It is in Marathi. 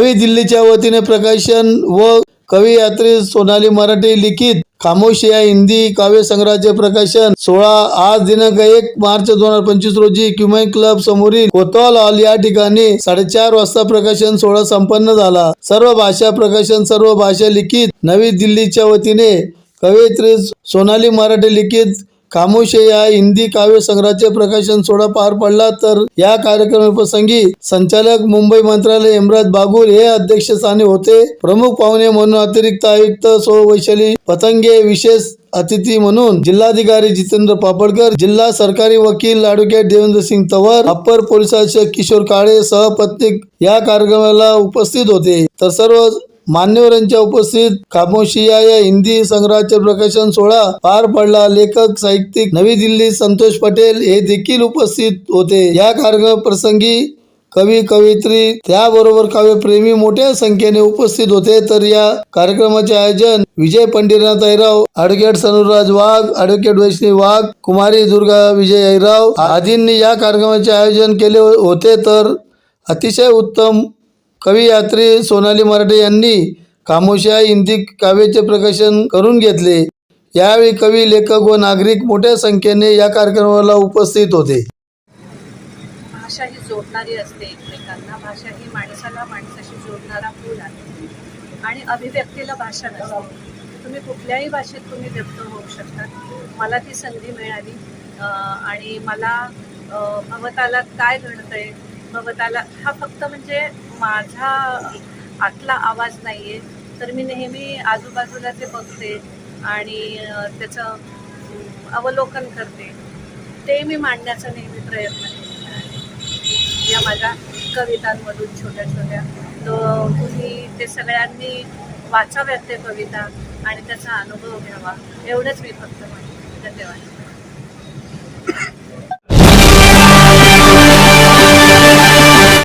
यावेळी दिल्लीच्या वतीने प्रकाशन व कवी यात्री सोनाली मराठी लिखित खामोशी या हिंदी काव्य संग्रहाचे प्रकाशन सोळा आज दिनांक एक मार्च दोन हजार पंचवीस रोजी क्युमेन क्लब समोरील कोतवाल हॉल या ठिकाणी साडेचार वाजता प्रकाशन सोहळा संपन्न झाला. सर्व भाषा प्रकाशन सर्व भाषा लिखित नवी दिल्लीच्या वतीने कवयित्री सोनाली मराठी लिखित खामोशे या हिंदी काव्य संग्रहाचे प्रकाशन सोहळा पार पडला तर या कार्यक्रमाप्रसंगी संचालक मुंबई मंत्रालय हेमराज बागुल हे अध्यक्षस्थानी होते. प्रमुख पाहुणे म्हणून अतिरिक्त आयुक्त सो वैशाली पतंगे विशेष अतिथी म्हणून जिल्हाधिकारी जितेंद्र पापडकर जिल्हा सरकारी वकील ॲडव्होकेट देवेंद्र सिंग तवर अप्पर पोलीस अधीक्षक किशोर काळे सहपत्नीक या कार्यक्रमाला उपस्थित होते. तर सर्व मान्यवरांच्या उपस्थित खामोशिया या हिंदी संग्रहाचे प्रकाशन सोहळा पार पडला. लेखक साहित्यिक नवी दिल्ली संतोष पटेल हे देखील उपस्थित होते. या कार्यक्रम प्रसंगी कवी कवयित्री त्याबरोबर काव्यप्रेमी मोठ्या संख्येने उपस्थित होते. तर या कार्यक्रमाचे आयोजन विजय पंडितनाथ ऐराव ॲडव्होकेट सनुराज वाघ ॲडव्होकेट वैष्णवी वाघ कुमारी दुर्गा विजय ऐराव आदींनी या कार्यक्रमाचे आयोजन केले होते. तर अतिशय उत्तम कवी यात्री सोनाली मराठे यांनी खामोशा हिंदी काव्याचे प्रकाशन करून घेतले. यावेळी कवी लेखक व नागरिक मोठ्या संख्येने या कार्यक्रमाला उपस्थित होते. भाषा ही जोडणारी असते एकमेकांना. भाषा ही माणसाला माणसाशी जोडणारा पूल आहे. आणि अभिव्यक्तीला भाषा नसते. तुम्ही कुठल्याही भाषेत तुम्ही व्यक्त होऊ शकता. मला ती संधी मिळाली. आणि मला भवताला काय घडतंय? भवताला हा फक्त म्हणजे माझा आतला आवाज नाही आहे तर मी नेहमी आजूबाजूला ते बघते आणि त्याचं अवलोकन करते ते मी मांडण्याचा नेहमी प्रयत्न केलेला आहे या माझ्या कवितांमधून छोट्या छोट्या. तो तुम्ही ते सगळ्यांनी वाचाव्यात ते कविता आणि त्याचा अनुभव घ्यावा एवढंच मी फक्त म्हणते धन्यवाद.